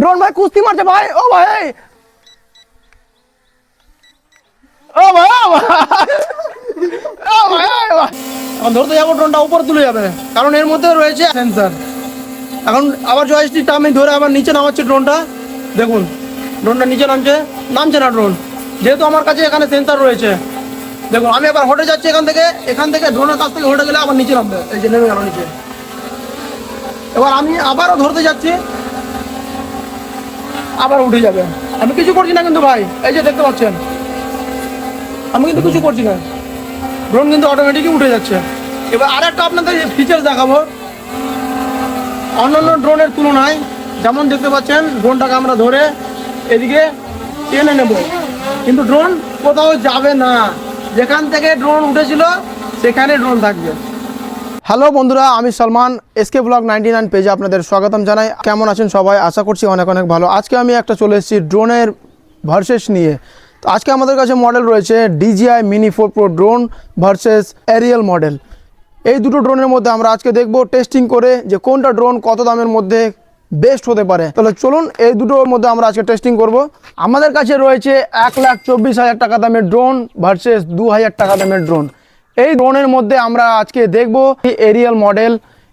Drone ভাই, কুস্তি মারছে ভাই। ও ভাই ও ভাই ও ভাই। এখন ধরতে যাব, ড্রোনটা উপরে তুলে যাবে। কারণ এর মধ্যে রয়েছে সেন্সার এখন আবার জয়স্টিকটা আমি ধরে আবার নিচে নামাচ্ছি ড্রোনটা। দেখুন, ড্রোনটা নিচে নামছে। নামছে না ড্রোন। যেহেতু আমার কাছে এখানে সেন্সার রয়েছে। দেখুন, আমি এবার হোটে যাচ্ছি এখান থেকে। এখান থেকে ড্রোনের কাছ থেকে হোটে গেলে আবার নিচে নামবে। এই যে নেমে গেল নিচে। এবার আমি আবারও ধরতে যাচ্ছি। আবার উঠে যাবে। আমি কিছু করছি না কিন্তু ভাই, এই যে দেখতে পাচ্ছেন। আমি কিন্তু কিছু করছি না। ড্রোন কিন্তু অটোমেটিকই উঠে যাচ্ছে। এবার আর একটা আপনাদের ফিচার দেখাবো। অন্যান্য ড্রোনের তুলনায়, যেমন দেখতে পাচ্ছেন ড্রোনটাকে আমরা ধরে এদিকে টেনে নেব। কিন্তু ড্রোন কোথাও যাবে না। যেখান থেকে ড্রোন উঠেছিল, সেখানে ড্রোন থাকবে। হ্যালো বন্ধুরা, আমি Salman, SK blog ninety nine পেজে আপনাদের স্বাগতম জানাই। কেমন আছেন সবাই? আশা করছি অনেক অনেক ভালো। আজকে আমি একটা চলে এসেছি ড্রোনের ভার্সেস নিয়ে। তো আজকে আমাদের কাছে মডেল রয়েছে DJI mini four pro drone versus aerial model এই দুটো ড্রোনের মধ্যে আমরা আজকে দেখব টেস্টিং করে যে কোনটা ড্রোন কত দামের মধ্যে বেস্ট হতে পারে। তাহলে চলুন, এই দুটোর মধ্যে আমরা আজকে টেস্টিং করব। আমাদের কাছে রয়েছে এক লাখ চব্বিশ হাজার টাকা দামের ড্রোন ভার্সেস দু হাজার টাকা দামের ড্রোন এই ড্রোনের মধ্যে আমরা আজকে দেখব এরিয়াল মডেল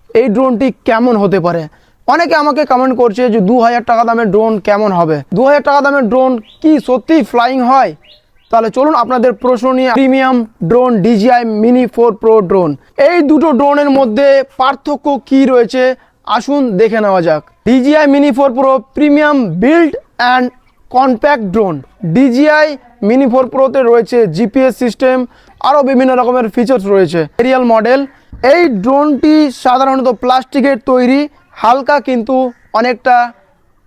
এই ড্রোনটি কেমন হতে পারে। অনেকে আমাকে কমেন্ট করছে যে দু হাজার টাকা দামের ড্রোন কেমন হবে? দু হাজার টাকা দামের ড্রোন কি সত্যি ফ্লাইং হয়? তাহলে চলুন আপনাদের প্রশ্ন নিয়ে premium drone DJI mini four pro drone. এই দুটো ড্রোনের মধ্যে পার্থক্য কি রয়েছে? আসুন দেখে নেওয়া যাক। DJI mini four pro premium build and compact drone. DJI mini four প্রোতে রয়েছে জিপিএস সিস্টেম আরও বিভিন্ন রকমের ফিচার্স রয়েছে। এরিয়াল মডেল এই ড্রোনটি সাধারণত প্লাস্টিকের তৈরি, হালকা কিন্তু অনেকটা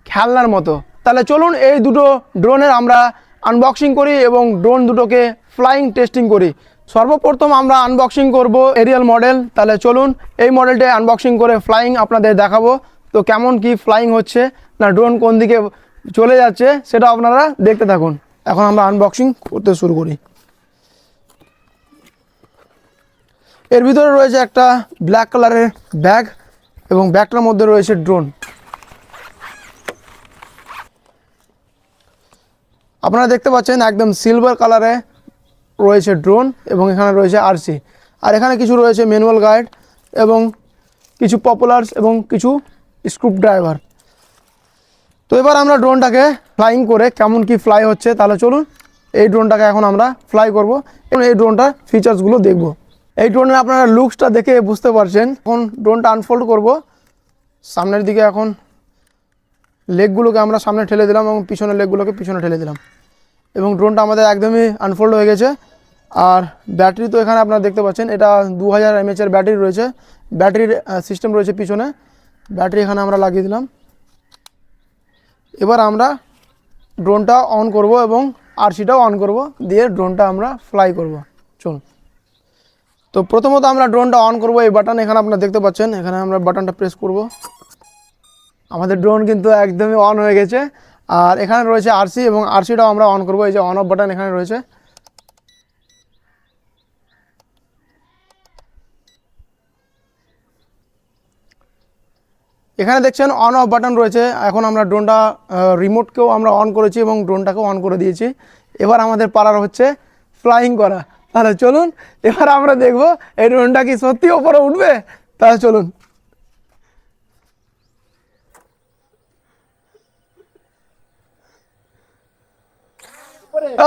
খেলনার মতো। তাহলে চলুন এই দুটো ড্রোনের আমরা আনবক্সিং করি এবং ড্রোন দুটোকে ফ্লাইং টেস্টিং করি। সর্বপ্রথম আমরা আনবক্সিং করব এরিয়াল মডেল তাহলে চলুন এই মডেলটা আনবক্সিং করে ফ্লাইং আপনাদের দেখাবো। তো কেমন কি ফ্লাইং হচ্ছে, না ড্রোন কোন দিকে চলে যাচ্ছে, সেটা আপনারা দেখতে থাকুন। এখন আমরা আনবক্সিং করতে শুরু করি। এর ভিতরে রয়েছে একটা ব্ল্যাক কালারের ব্যাগ এবং ব্যাগটার মধ্যে রয়েছে ড্রোন আপনারা দেখতে পাচ্ছেন একদম সিলভার কালারে রয়েছে ড্রোন এবং এখানে রয়েছে আরসি আর এখানে কিছু রয়েছে ম্যানুয়াল গাইড এবং কিছু পপুলার্স এবং কিছু স্ক্রুপ ড্রাইভার তো এবার আমরা ড্রোনটাকে ফ্লাইং করে কেমন কি ফ্লাই হচ্ছে, তাহলে চলুন এই ড্রোনটাকে এখন আমরা ফ্লাই করব। এবং এই ড্রোনটার ফিচার্সগুলো দেখব। এই ড্রোনের আপনারা লুকসটা দেখে বুঝতে পারছেন। এখন ড্রোনটা আনফোল্ড করব। সামনের দিকে এখন লেগগুলোকে আমরা সামনে ঠেলে দিলাম এবং পিছনের লেগগুলোকে পিছনে ঠেলে দিলাম। এবং ড্রোনটা আমাদের একদমই আনফোল্ড হয়ে গেছে। আর ব্যাটারি তো এখানে আপনারা দেখতে পাচ্ছেন, এটা দু হাজার এমএচের ব্যাটারি রয়েছে। ব্যাটারির সিস্টেম রয়েছে পিছনে। ব্যাটারি এখানে আমরা লাগিয়ে দিলাম। এবার আমরা ড্রোনটা অন করব এবং আরসিটাও অন করব, দিয়ে ড্রোনটা আমরা ফ্লাই করব। চল তো প্রথমত আমরা ড্রোনটা অন করব, এই বাটন এখানে আপনারা দেখতে পাচ্ছেন, এখানে আমরা বাটনটা প্রেস করব। আমাদের ড্রোন কিন্তু একদমই অন হয়ে গেছে। আর এখানে রয়েছে আরসি এবং আরসিটাও আমরা অন করব, এই যে অন অফ বাটন এখানে রয়েছে। এখানে দেখছেন অন অফ বাটন রয়েছে। এখন আমরা ড্রোনটা রিমোটকেও আমরা অন করেছি এবং ড্রোনটাকেও অন করে দিয়েছি। এবার আমাদের পাড়ার হচ্ছে ফ্লাইং করা। তাহলে চলুন, এবার আমরা দেখব এই ড্রোনটা কি সত্যি ওপরে উঠবে? তাহলে চলুন।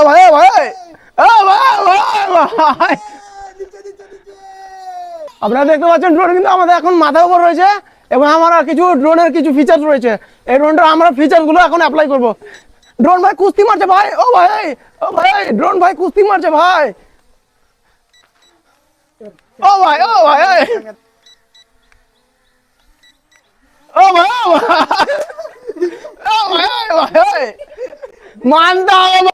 ভাই ভাই ভাই আপনারা দেখতে পাচ্ছেন ড্রোন কিন্তু আমাদের এখন মাথার উপর রয়েছে। এবং আমার কিছু ড্রোনের কিছু ফিচার রয়েছে। এই ড্রোনটা আমরা ফিচারগুলো এখন অ্যাপ্লাই করব। ড্রোন ভাই কুস্তি মারছে ভাই, ও ভাই ও ভাই, ড্রোন ভাই কুস্তি মারছে ভাই। ও ভাই ও ভাই ও ভাই। ও ভাই ও ভাই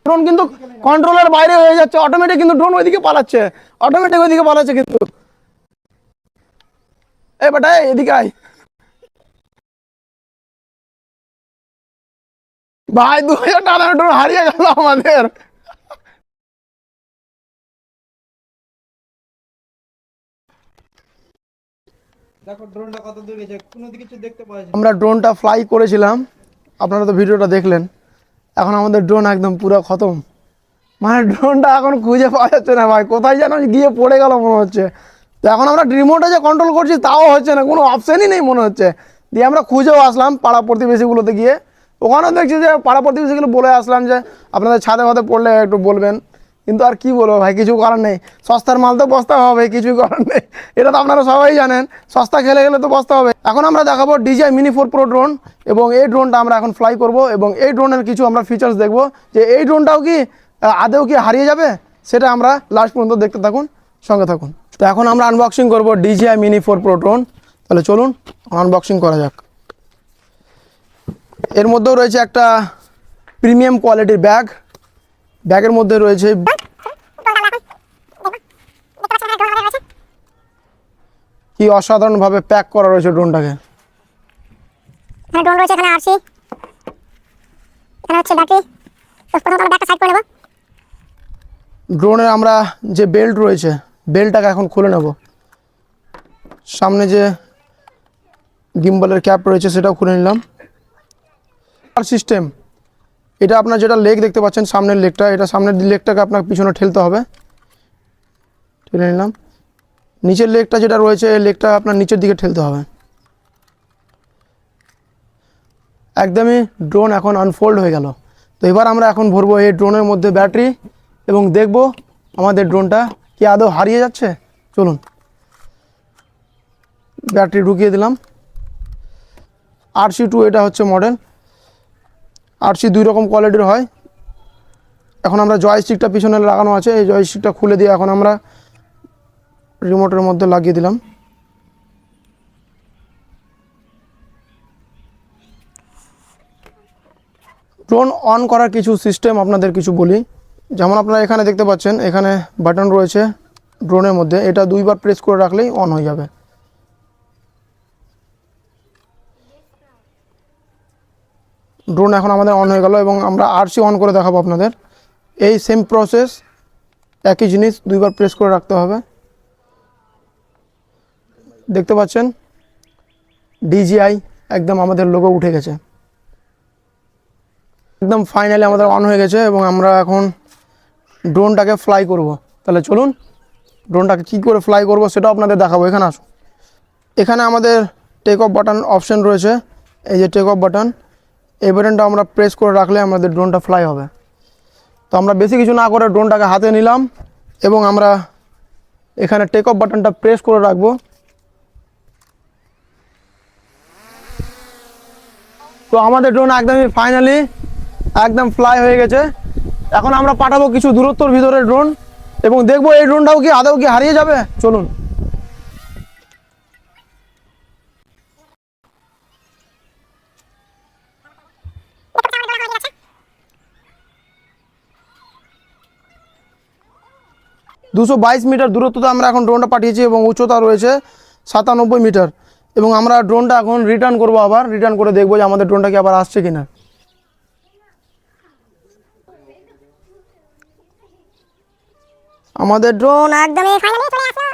ড্রোন কিন্তু কন্ট্রোলের বাইরে হয়ে যাচ্ছে অটোমেটিক কিন্তু ড্রোন ওইদিকে পালাচ্ছে। অটোমেটিক ওইদিকে পালাচ্ছে কিন্তু। এই বেটা, এদিকে আয়। ভাই দু হাজার টাকা ড্রোন হারিয়ে গেল আমাদের। আমরা ড্রোনটা ফ্লাই করেছিলাম আপনারা তো ভিডিওটা দেখলেন। এখন আমাদের ড্রোন একদম পুরো খতম। মানে ড্রোনটা এখন খুঁজে পাওয়া যাচ্ছে না ভাই কোথায় যেন গিয়ে পড়ে গেল মনে হচ্ছে। তো এখন আমরা রিমোটে যে কন্ট্রোল করছি তাও হচ্ছে না কোনো অপশানই নেই মনে হচ্ছে। দিয়ে আমরা খুঁজেও আসলাম পাড়া প্রতিবেশীগুলোতে গিয়ে। ওখানেও দেখছি যে পাড়া প্রতিবেশীগুলো বলে আসলাম যে, আপনাদের ছাদে ফাদে পড়লে একটু বলবেন। কিন্তু আর কি বলব ভাই, কিছু করার নেই। সস্তার মাল তো বস্তা হবে, কিছু করার নেই। এটা তো আপনারা সবাই জানেন, সস্তা খেলে গেলে তো বস্তা হবে। এখন আমরা দেখাবো DJI mini four pro drone এবং এই ড্রোনটা আমরা এখন ফ্লাই করব এবং এই ড্রোনের কিছু আমরা ফিচার্স দেখব যে এই ড্রোনটাও কি আদেও কি হারিয়ে যাবে? সেটা আমরা লাস্ট পর্যন্ত দেখতে থাকুন, সঙ্গে থাকুন। তো এখন আমরা আনবক্সিং করব DJI mini four pro drone তাহলে চলুন আনবক্সিং করা যাক। এর মধ্যেও রয়েছে একটা প্রিমিয়াম কোয়ালিটির ব্যাগ। ব্যাগের মধ্যে রয়েছে কি অসাধারণভাবে প্যাক করা রয়েছে ড্রোনটাকে। ড্রোন রয়েছে এখানে আরসি। এখানে হচ্ছে ব্যাটারি। তো আমরা ব্যাগটা সাইড করে নেব। ড্রোনের আমরা যে বেল্ট রয়েছে বেল্টটাকে এখন খুলে নেব। সামনে যে গিম্বলের ক্যাপ রয়েছে সেটাও খুলে নিলাম। সিস্টেম এটা আপনার যেটা লেগ দেখতে পাচ্ছেন, সামনের লেগটা এটা সামনের লেগটাকে আপনার পিছনে ঠেলতে হবে। ঠেলে নিলাম। নিচের লেগটা যেটা রয়েছে, এই লেগটা আপনার নিচের দিকে ঠেলতে হবে। একদমই ড্রোন এখন আনফোল্ড হয়ে গেল। তো এবার আমরা এখন ভরবো এই ড্রোনের মধ্যে ব্যাটারি এবং দেখব আমাদের ড্রোনটা কি আদৌ হারিয়ে যাচ্ছে। চলুন। ব্যাটারি ঢুকিয়ে দিলাম। আরসি টু এটা হচ্ছে মডেল আরসি দুই রকম কোয়ালিটির হয়। এখন আমরা জয়স্টিকটা পিছনে লাগানো আছে, এই জয়স্টিকটা খুলে দিয়ে এখন আমরা রিমোটের মধ্যে লাগিয়ে দিলাম। ড্রোন অন করার কিছু সিস্টেম আপনাদের কিছু বলি। যেমন আপনারা এখানে দেখতে পাচ্ছেন, এখানে বাটন রয়েছে ড্রোনের মধ্যে। এটা দুইবার প্রেস করে রাখলেই অন হয়ে যাবে। ড্রোন এখন আমাদের অন হয়ে গেল এবং আমরা আরসি অন করে দেখাবো আপনাদের। এই সেম প্রসেস একই জিনিস, দুইবার প্রেস করে রাখতে হবে। দেখতে পাচ্ছেন? ডিজিআই একদম আমাদের লোগো উঠে গেছে। একদম ফাইনালি আমাদের অন হয়ে গেছে এবং আমরা এখন ড্রোনটাকে ফ্লাই করব। তাহলে চলুন ড্রোনটাকে কী করে ফ্লাই করব সেটাও আপনাদের দেখাবো। এখানে আসুন। এখানে আমাদের টেক অফ বাটন অপশন রয়েছে। এই যে টেক অফ বাটন এই বাটনটা আমরা প্রেস করে রাখলে আমাদের ড্রোনটা ফ্লাই হবে। তো আমরা বেশি কিছু না করে ড্রোনটাকে হাতে নিলাম এবং আমরা এখানে টেক অফ বাটনটা প্রেস করে রাখব। তো আমাদের ড্রোন একদমই ফাইনালি একদম ফ্লাই হয়ে গেছে। এখন আমরা পাঠাবো কিছু দূরত্বর ভিতরে ড্রোন এবং দেখব এই ড্রোনটাও কি আদৌ কি হারিয়ে যাবে? চলুন। দুশো বাইশ মিটার দূরত্বতে আমরা এখন ড্রোনটা পাঠিয়েছি এবং উচ্চতা রয়েছে সাতানব্বই মিটার। এবং আমরা ড্রোনটা এখন রিটার্ন করব আবার রিটার্ন করে দেখব যে আমাদের ড্রোনটা কি আবার আসছে কিনা। আমাদের ড্রোন ড্রোন একদমই ফাইনালি চলে আসলো।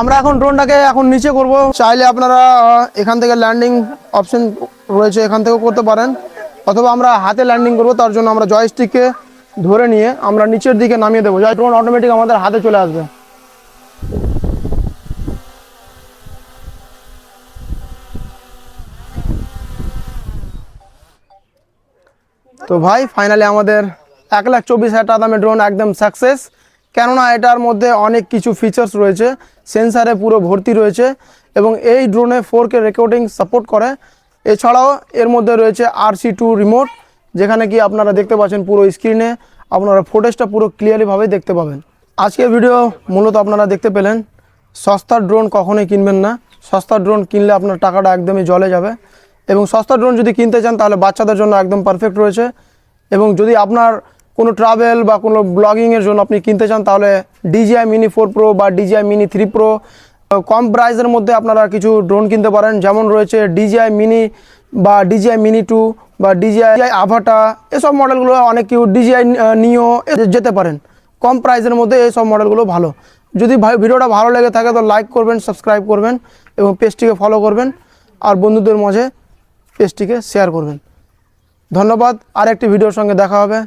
আমরা এখন ড্রোনটাকে এখন নিচে করব। চাইলে আপনারা এখান থেকে ল্যান্ডিং অপশন রয়েছে এখান থেকেও করতে পারেন। অথবা আমরা হাতে ল্যান্ডিং করব তার জন্য আমরা জয়স্টিককে ধরে নিয়ে আমরা নিচের দিকে নামিয়ে দেবো। যাই ড্রোন অটোমেটিক আমাদের হাতে চলে আসবে। তো ভাই ফাইনালি আমাদের এক লাখ চব্বিশ হাজার টাকা দামের ড্রোন একদম সাকসেস কেননা এটার মধ্যে অনেক কিছু ফিচার্স রয়েছে সেন্সারে পুরো ভর্তি রয়েছে এবং এই ড্রোনে ফোর কে রেকর্ডিং সাপোর্ট করে। এছাড়াও এর মধ্যে রয়েছে আরসি টু রিমোট যেখানে কি আপনারা দেখতে পাচ্ছেন পুরো স্ক্রিনে আপনারা ফুটেজটা পুরো ক্লিয়ারলিভাবে দেখতে পাবেন। আজকের ভিডিও মূলত আপনারা দেখতে পেলেন সস্তার ড্রোন কখনোই কিনবেন না। সস্তার ড্রোন কিনলে আপনার টাকাটা একদমই জলে যাবে। এবং সস্তা ড্রোন যদি কিনতে চান, তাহলে বাচ্চাদের জন্য একদম পারফেক্ট রয়েছে। এবং যদি আপনার কোনো ট্রাভেল বা কোনো ব্লগিংয়ের জন্য আপনি কিনতে চান, তাহলে ডিজিআই মিনি ফোর প্রো বা ডিজিআই মিনি থ্রি প্রো কম প্রাইসের মধ্যে আপনারা কিছু ড্রোন কিনতে পারেন। যেমন রয়েছে ডিজিআই মিনি বা ডিজিআই মিনি টু বা ডিজিআই আভাটা এসব মডেলগুলো অনেক কেউ ডিজিআই নিও যেতে পারেন। কম প্রাইসের মধ্যে এসব মডেলগুলো ভালো। যদি ভিডিওটা ভালো লেগে থাকে তো লাইক করবেন সাবস্ক্রাইব করবেন এবং পেজটিকে ফলো করবেন আর বন্ধুদের মাঝে পেজটিকে শেয়ার করবেন। ধন্যবাদ। আর একটি ভিডিওর সঙ্গে দেখা হবে।